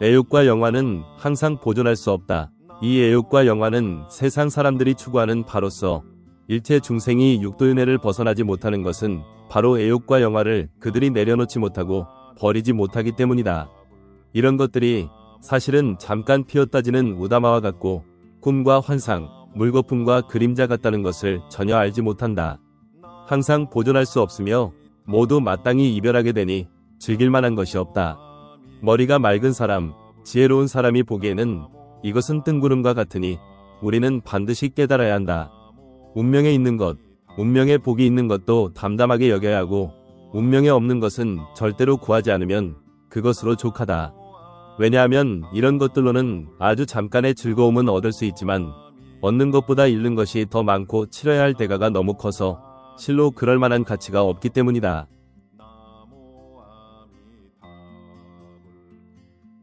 애욕과 영화는 항상 보존할 수 없다. 이 애욕과 영화는 세상 사람들이 추구하는 바로서 일체 중생이 육도윤회를 벗어나지 못하는 것은 바로 애욕과 영화를 그들이 내려놓지 못하고 버리지 못하기 때문이다. 이런 것들이 사실은 잠깐 피었다지는 우다마와 같고 꿈과 환상, 물거품과 그림자 같다는 것을 전혀 알지 못한다. 항상 보존할 수 없으며 모두 마땅히 이별하게 되니 즐길 만한 것이 없다. 머리가 맑은 사람, 지혜로운 사람이 보기에는 이것은 뜬구름과 같으니 우리는 반드시 깨달아야 한다. 운명에 있는 것, 운명에 복이 있는 것도 담담하게 여겨야 하고 운명에 없는 것은 절대로 구하지 않으면 그것으로 족하다. 왜냐하면 이런 것들로는 아주 잠깐의 즐거움은 얻을 수 있지만 얻는 것보다 잃는 것이 더 많고 치러야 할 대가가 너무 커서 실로 그럴 만한 가치가 없기 때문이다.